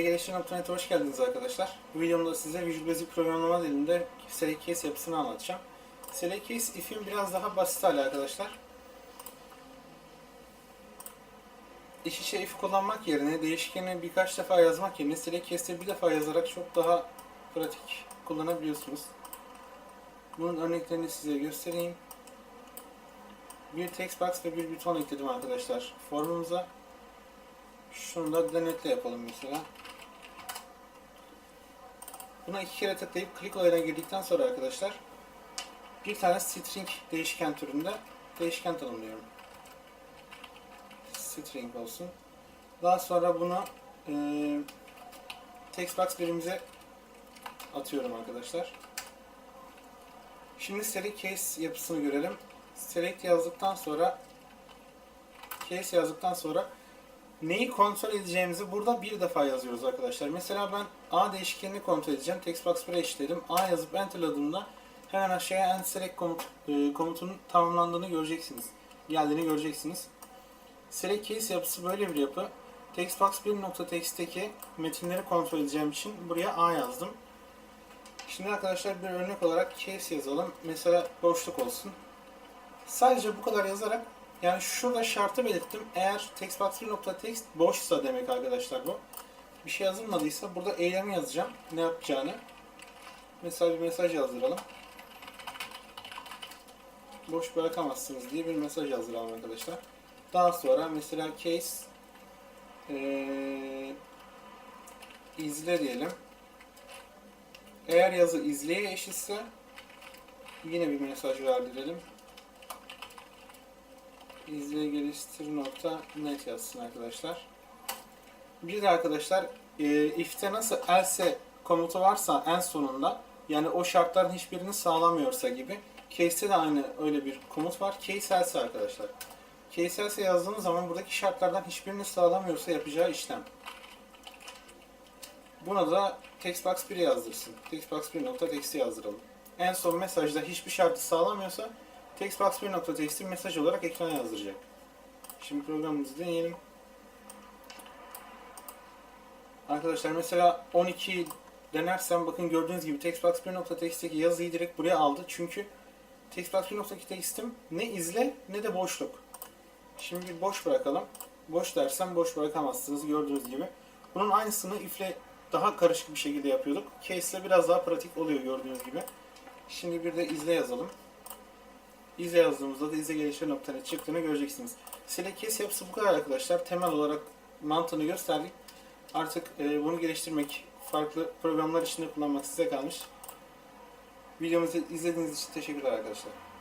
Işin.net'e hoş geldiniz arkadaşlar. Bu videomda size Visual Basic programlama dilinde Select Case yapısını anlatacağım. Select Case if'in biraz daha basit hali arkadaşlar. İç içe if kullanmak yerine değişkeni birkaç defa yazmak yerine Select Case'te bir defa yazarak çok daha pratik kullanabiliyorsunuz. Bunun örneklerini size göstereyim. Bir text box ve bir buton ekledim arkadaşlar formumuza. Şunu da denetle yapalım mesela. Buna iki kere tıklayıp click olayına girdikten sonra arkadaşlar bir tane string değişken türünde değişken tanımlıyorum. String olsun. Daha sonra bunu e, text box birimize atıyorum arkadaşlar. Şimdi select case yapısını görelim. Select yazdıktan sonra case yazdıktan sonra neyi kontrol edeceğimizi burada bir defa yazıyoruz arkadaşlar. Mesela ben A değişkenini kontrol edeceğim. Textbox 1'e eşitledim. A yazıp enterladığımda hemen aşağıya end select komut, e, komutunun tamamlandığını göreceksiniz. Geldiğini göreceksiniz. Select case yapısı böyle bir yapı. Textbox 1.txt'teki metinleri kontrol edeceğim için buraya A yazdım. Şimdi arkadaşlar bir örnek olarak case yazalım. Mesela boşluk olsun. Sadece bu kadar yazarak yani şurada şartı belirttim. Eğer textbox1.text boşsa demek arkadaşlar bu. Bir şey yazılmadıysa burada eylemi yazacağım. Ne yapacağını. Mesela bir mesaj yazdıralım. Boş bırakamazsınız diye bir mesaj yazdıralım arkadaşlar. Daha sonra mesela case ee, izle diyelim. Eğer yazı izleye eşitse yine bir mesaj verdirelim izle geliştir nokta net yazsın arkadaşlar. Bir de arkadaşlar e, if'te nasıl else komutu varsa en sonunda yani o şartların hiçbirini sağlamıyorsa gibi case'te de aynı öyle bir komut var. Case else arkadaşlar. Case else yazdığınız zaman buradaki şartlardan hiçbirini sağlamıyorsa yapacağı işlem. Buna da textbox 1 yazdırsın. Textbox 1.txt yazdıralım. En son mesajda hiçbir şartı sağlamıyorsa Textbox 1.txt'i mesaj olarak ekrana yazdıracak. Şimdi programımızı deneyelim. Arkadaşlar mesela 12 denersem bakın gördüğünüz gibi Textbox 1.txt'teki yazıyı direkt buraya aldı. Çünkü Textbox 1.txt'im ne izle ne de boşluk. Şimdi bir boş bırakalım. Boş dersem boş bırakamazsınız gördüğünüz gibi. Bunun aynısını if'le daha karışık bir şekilde yapıyorduk. Case'le biraz daha pratik oluyor gördüğünüz gibi. Şimdi bir de izle yazalım izle yazdığımızda da izle gelişleri çıktığını göreceksiniz. Select case yapısı bu kadar arkadaşlar. Temel olarak mantığını gösterdik. Artık e, bunu geliştirmek, farklı programlar içinde kullanmak size kalmış. Videomuzu izlediğiniz için teşekkürler arkadaşlar.